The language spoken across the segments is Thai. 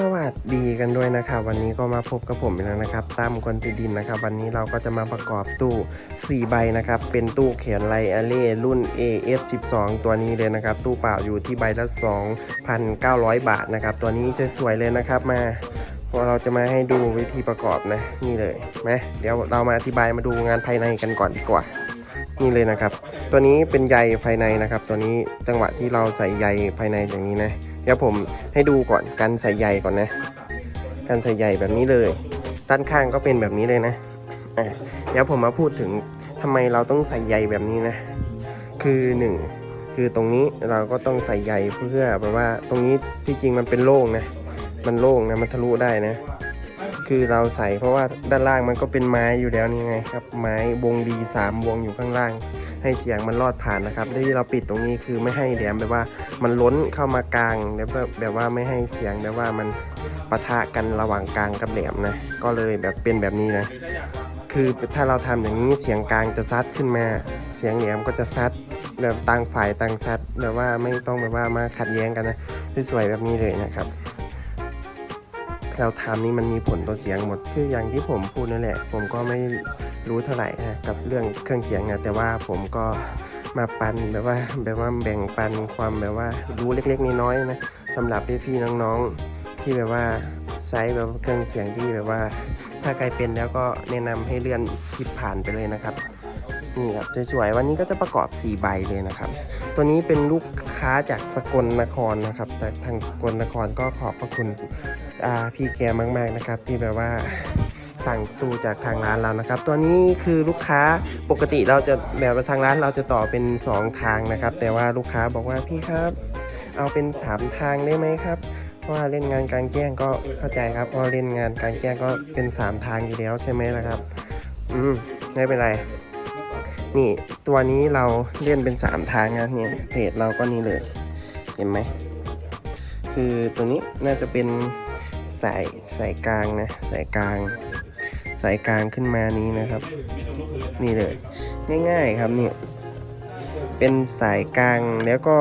สวัสดีกันด้วยนะครับ วันนี้ก็มาพบกับผมอีกแล้วนะครับตั้มกวนติดินนะครับ วันนี้เราก็จะมาประกอบตู้ 4 ใบนะครับ เป็นตู้เขียนไลอเล่รุ่น AS12 ตัวนี้เลยนะครับ ตู้เปล่าอยู่ที่ใบละ 2,900 บาทนะครับ ตัวนี้สวยๆเลยนะครับมาพอเราจะมาให้ดูวิธีประกอบนะ นี่เลยนะเดี๋ยวเรามาอธิบายมาดูงานภายในกันก่อนดีกว่า นี่เลยนะครับ ตัวนี้เป็นใยภายในนะครับ ตัวนี้จังหวะที่เราใส่ใยภายในอย่างนี้นะ เดี๋ยวผมให้ดูก่อนการใส่ใยก่อนนะการใส่ใยแบบนี้เลยด้านข้างก็เป็นแบบนี้เลยนะอะเดี๋ยวผมมาพูดถึงทำไมเราต้องใส่ใยแบบนี้นะ คือหนึ่งคือตรงนี้เราก็ต้องใส่ใยเพื่อแบบว่าตรงนี้ที่จริงมันเป็นโล่งนะ มันโล่งนะมันทะลุได้นะ คือเราใส่เพราะว่าด้านล่างมันก็เป็นไม้อยู่แล้วนี่ไงครับ ไม้วงดีสามวงอยู่ข้างล่าง ให้เสียงมันลอดผ่านนะครับที่เราปิดตรงนี้คือไม่ให้แหลมแบบว่ามันล้นเข้ามากลางแล้วแบบแบบว่าไม่ให้เสียงแบบว่ามันปะทะกันระหว่างกลางกับแหลมนะก็เลยแบบเป็นแบบนี้นะคือถ้าเราทำอย่างนี้เสียงกลางจะซัดขึ้นมา เสียงแหลมก็จะซัดแบบต่างฝ่ายต่างซัดแบบว่าไม่ต้องแบบว่ามาขัดแย้งกันนะสวยๆแบบนี้เลยนะครับ เราทำนี่มันมีผลต่อเสียงหมดคืออย่างที่ผมพูดนั่นแหละ ผมก็ไม่รู้เท่าไหร่นะกับเรื่องเครื่องเสียงนะแต่ว่าผมก็มาปันแบบว่าแบบว่าแบ่งปันความแบบว่ารู้เล็กๆน้อยๆนะสำหรับพี่ๆน้องๆที่แบบว่าใช้แบบเครื่องเสียงที่แบบว่า ถ้าใครเป็นแล้วก็แนะนำให้เลื่อนคลิปผ่านไปเลยนะครับ นี่ครับสวยๆวันนี้ก็จะประกอบ 4 ใบเลยนะครับ ตัวนี้เป็นลูกค้าจากสกลนครนะครับจากทางสกลนครก็ขอบพระคุณพี่แกมาก ๆนะครับ ที่แบบว่าสั่งตู้จากทางร้านเรานะครับ ตัวนี้คือลูกค้าปกติเราจะแบบทางร้านเราจะต่อเป็น 2 ทางนะครับ แต่ว่าลูกค้าบอกว่าพี่ครับ เอาเป็น 3 ทางได้ไหมครับเพราะว่าเล่นงานกลางแจ้งก็เข้าใจครับเพราะเล่นงานกลางแจ้งก็เป็น 3 ทางอยู่แล้วใช่ไหมล่ะครับ อืมไม่เป็นไร นี่ตัวนี้เราเล่นเป็น 3 ทางนะเนี่ยเพจเราก็นี่เลย เห็นไหม คือตัวนี้น่าจะเป็นสายสายกลางนะสายกลาง สายกลางขึ้นมานี้นะครับ นี่เลย ง่ายๆครับเนี่ยเป็นสายกลางแล้วก็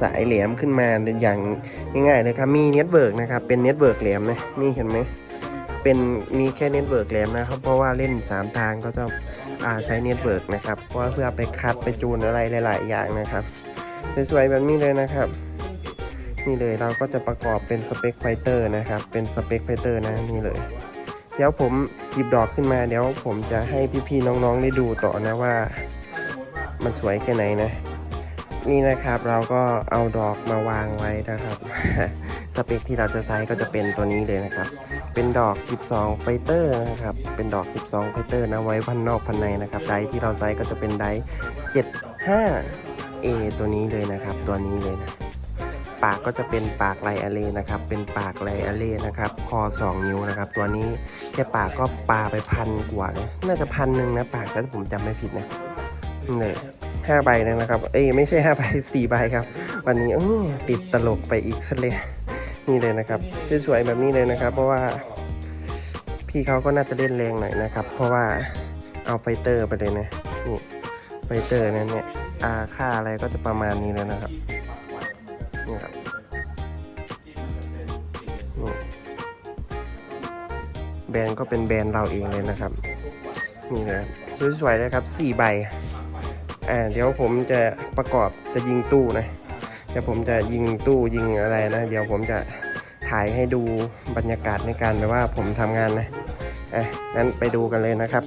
สายแหลมขึ้นมาอย่างง่ายๆเลยครับมีเน็ตเวิร์กนะครับเป็นเน็ตเวิร์กแหลมนะนี่เห็นไหม เป็นมีแค่เน็ตเวิร์กแหลมนะครับ เพราะว่าเล่น 3 ทางก็จะอาใช้เน็ตเวิร์กนะครับเพราะเพื่อไปคัดไปจูนอะไรหลาย ๆ อย่างนะครับสวยๆแบบนี้เลยนะครับนี่เลยเราก็จะประกอบเป็นสเปคไฟเตอร์นะครับ เป็นสเปคไฟเตอร์นะนี่เลย เดี๋ยวผมหยิบดอกขึ้นมาเดี๋ยวผมจะให้พี่ๆน้องๆได้ดูต่อนะว่า มันสวยแค่ไหนนะ นี่นะครับเราก็เอาดอกมาวางไว้นะครับ สเปคที่เราจะใช้ก็จะเป็นตัวนี้เลยนะครับ เป็นดอก 12 ไฟเตอร์นะครับ เป็นดอก 12 ไฟเตอร์นะไว้พันนอกพันในนะครับ ไดที่เราใช้ก็จะเป็นได 75A ตัวนี้เลยนะครับ ตัวนี้เลยนะ ปากก็จะเป็นปากไลอาเลนะครับ เป็นปากไลอาเลนะครับ คอ 2 นิ้วนะครับ ตัวนี้แค่ปากก็ปลาไปพันกว่าเลยน่าจะพันหนึ่งนะปากถ้าผมจำไม่ผิดนะนี่เลยห้าใบเลยนะครับ เอ้ยไม่ใช่ห้าใบสี่ใบครับ วันนี้ติดตลกไปอีกสักเลย นี่เลยนะครับสวยแบบนี้เลยนะครับ เพราะว่าพี่เขาก็น่าจะเล่นแรงหน่อยนะครับ เพราะว่าเอาไฟเตอร์ไปเลยนะนี่ไฟเตอร์นั้นเนี่ยอาค่าอะไรก็จะประมาณนี้เลยนะครับนี่ครับนี่แบรนด์ก็เป็นแบรนด์เราเองเลยนะครับ นี่เลยสวยๆเลยครับสี่ใบอ่าเดี๋ยวผมจะประกอบจะยิงตู้นะ เดี๋ยวผมจะยิงตู้ยิงอะไรนะ เดี๋ยวผมจะถ่ายให้ดูบรรยากาศในการแบบว่าผมทำงานนะอะนั้นไปดูกันเลยนะครับ